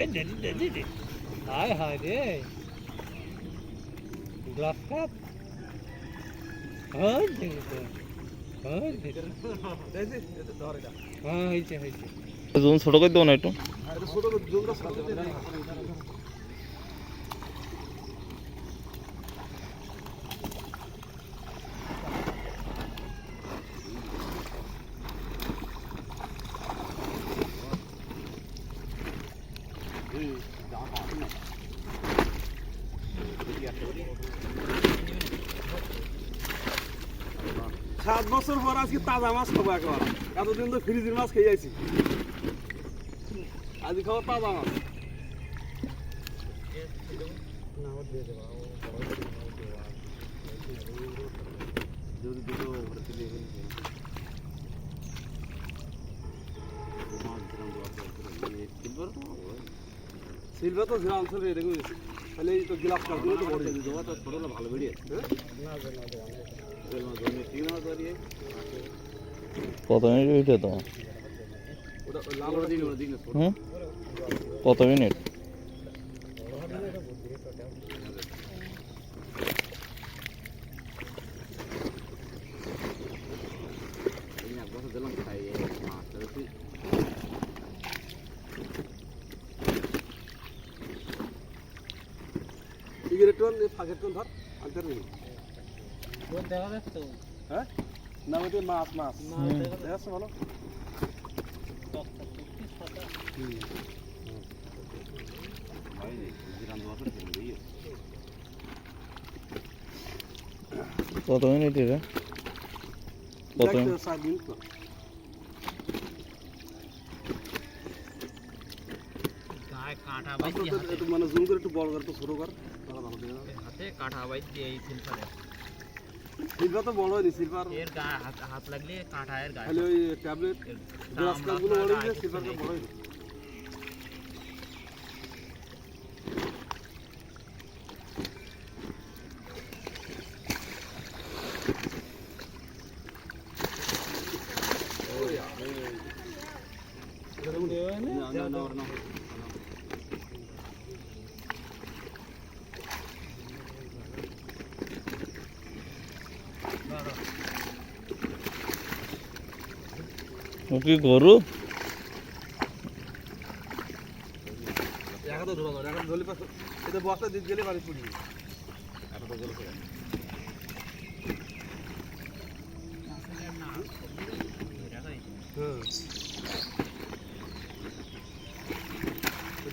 এই দেদি দেদি দে হায় হায় রে। Glass cup. হ্যাঁ হ্যাঁ হ্যাঁ হয়েছে হয়েছে ছোট করে দেবো না একটু। সাত বছর পর আজকে তাজা মাছ খাব একেবারে। এতদিন তো ফ্রিজের মাছ খেয়ে আছি আজকে খাব তাজা মাছ। সিলভার তো ঝিরা অঞ্চলে এরকম তাহলে এই তো গিলাস কাপগুলো তো বড় ভালো বেরিয়ে কত মিনিট ওইটা তো। কত মিনিট? সিগারেট টোন ফাঁকের টোন ধর আনতে পারবি দেখা যাচ্ছে হ্যাঁ? না ওইটা মাছ মাছ। দেখা যাচ্ছে। ভালো? কত মিনিট এটা? কত মিনিট? তো, তো কাঁটা তো মানে জুম করে একটু বড় করে একটু ছোট কর। তাহলে। হাতে কাঁটা বাইতে এই সিলভারে সিলভার তো বড় হয়নি সিলভার। এর গায়ে হাত হাত লাগলে কাঁটা এর গায়ে খালি ওই ট্যাবলেট গ্লাস কাপগুলো বড় হয়েছে সিলভারটা বড় হয়নি ও কি গরু একা ধরলে পাশ এটা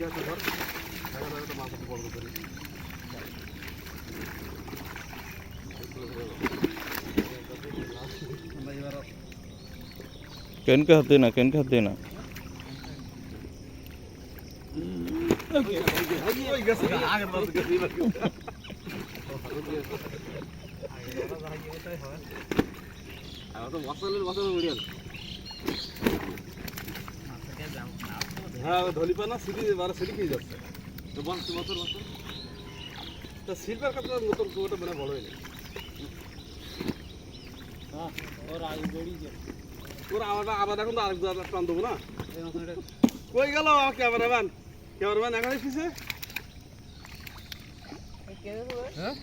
তো ধর দেখা যাবে তো মাছ বড় করে কেন কে হাত দেনা কেন কে হাত দেনা ওই গেছে আগের মাছ গেছে এবার কি? আর তো মশলার মশলা বেরিয়ে গেল মাছকে দাম না তো হ্যাঁ ওই ধলি পানা সিটি বারো সিটি খেয়ে যাচ্ছে তো বল বছর বছর তা সিলভার কাপটা নতুন ওটা মানে বড় হয়নি ওর আগে বেড়ি যে ওর আবার আবার এখন তো আরেক জায়গা টান দেবো না কই গেল ক্যামেরাম্যান ক্যামেরাম্যান এখানে পিছে হ্যাঁ